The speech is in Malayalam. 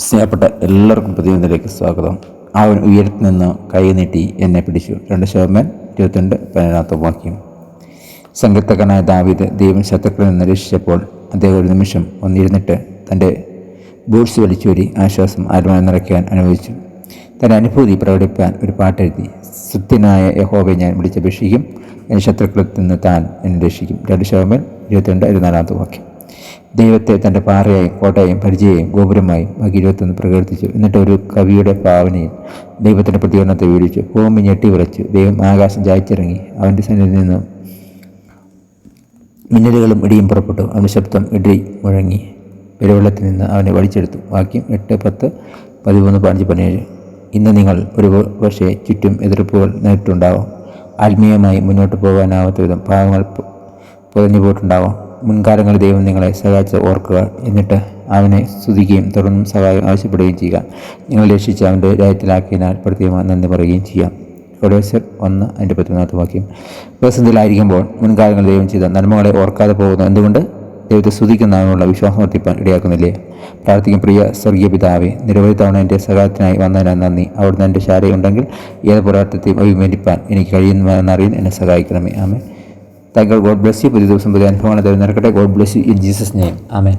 സ്നേഹപ്പെട്ട എല്ലാവർക്കും പ്രതിബന്ധത്തിലേക്ക് സ്വാഗതം. അവൻ ഉയരത്തിൽ നിന്ന് കൈ നീട്ടി എന്നെ പിടിച്ചു. രണ്ട് ശോഭൻ ഇരുപത്തിരണ്ട് പതിനാത്ത വാക്യം. സംഗീതകനായ ദാവീദ് ദൈവം ശത്രുക്കളിൽ നിന്ന് രക്ഷിച്ചപ്പോൾ അദ്ദേഹം ഒരു നിമിഷം ഒന്നിരുന്നിട്ട് തന്റെ ബൂട്ട്സ് വലിച്ചൂരി ആശ്വാസം ആരുമായി നിറയ്ക്കാൻ അനുവദിച്ചു. തന്റെ അനുഭൂതി പ്രകടിപ്പാൻ ഒരു പാട്ടെഴുതി. സത്യനായ യഹോബെ ഞാൻ വിളിച്ചപേക്ഷിക്കും. എന്റെ ശത്രുക്കളിൽ നിന്ന് താൻ എന്നെ രക്ഷിക്കും. രണ്ട് ശോഭൻ ഇരുപത്തിരണ്ട് ഇരുപത്തിനാലാമത്തെ വാക്യം. ദൈവത്തെ തന്റെ പാറയായും കോട്ടയും പരിചയം ഗോപുരമായും ബാക്കി ഇരുപത്തൊന്ന് പ്രകീർത്തിച്ചു. എന്നിട്ട് ഒരു കവിയുടെ ഭാവനയിൽ ദൈവത്തിന്റെ പ്രതികരണത്തെ വിവരിച്ചു. ഭൂമി ഞെട്ടി വിറച്ചു. ദൈവം ആകാശം ചായച്ചിറങ്ങി. അവന്റെ സന്നിധിയിൽ നിന്ന് മിന്നലുകളും ഇടിയും പുറപ്പെട്ടു. അവന്റെ ശബ്ദം ഇടി മുഴങ്ങി. പെരുവെള്ളത്തിൽ നിന്ന് അവനെ വലിച്ചെടുത്തു. വാക്യം എട്ട് പത്ത് പതിമൂന്ന് പതിനഞ്ച് പതിനേഴ്. ഇന്ന് നിങ്ങൾ ഒരു പക്ഷേ ചുറ്റും എതിർപ്പുകൾ നേരിട്ടുണ്ടാവും. ആത്മീയമായി മുന്നോട്ട് പോകാനാവാത്ത വിധം പാവങ്ങൾ പുതഞ്ഞു പോയിട്ടുണ്ടാവാം മുൻകാലങ്ങളിൽ ദൈവം നിങ്ങളെ സഹായിച്ച് ഓർക്കുക. എന്നിട്ട് അവനെ സ്തുതിക്കുകയും തുടർന്നും സഹായം ആവശ്യപ്പെടുകയും ചെയ്യുക. നിങ്ങൾ രക്ഷിച്ച് അവന്റെ രാജ്യത്തിലാക്കിയതിനാൽ പ്രത്യേകമായി നന്ദി പറയുകയും ചെയ്യാം. കൊടേശ്വർ ഒന്ന് അതിന്റെ പത്തൊന്നാമത്തെ വാക്യം. പ്രതിസന്ധിയിലായിരിക്കുമ്പോൾ മുൻകാലങ്ങളിൽ ദൈവം ചെയ്ത നന്മകളെ ഓർക്കാതെ പോകുന്നു എന്തുകൊണ്ട്? ദൈവത്തെ സ്തുതിക്കുന്നതിനുള്ള വിശ്വാസം വർദ്ധിപ്പാൻ ഇടയാക്കുന്നില്ലേ? പ്രാർത്ഥിക്കും പ്രിയ സ്വർഗീയ പിതാവേ നിരവധി തവണ എന്റെ സഹായത്തിനായി വന്നതിനാൽ നന്ദി. അവിടുന്ന് എന്റെ ശാരയുണ്ടെങ്കിൽ ഏത് പോരാട്ടത്തെയും അഭിമുഖിപ്പാൻ എനിക്ക് കഴിയുന്നറിയാൻ എന്നെ സഹായിക്കണമേ. ആമേ താങ്കൾ ഗോഡ് ബ്ലസ് യു പുതിയ ദിവസം പുതിയ അനുഭവങ്ങൾ തരുന്ന God bless you in Jesus name ആമേ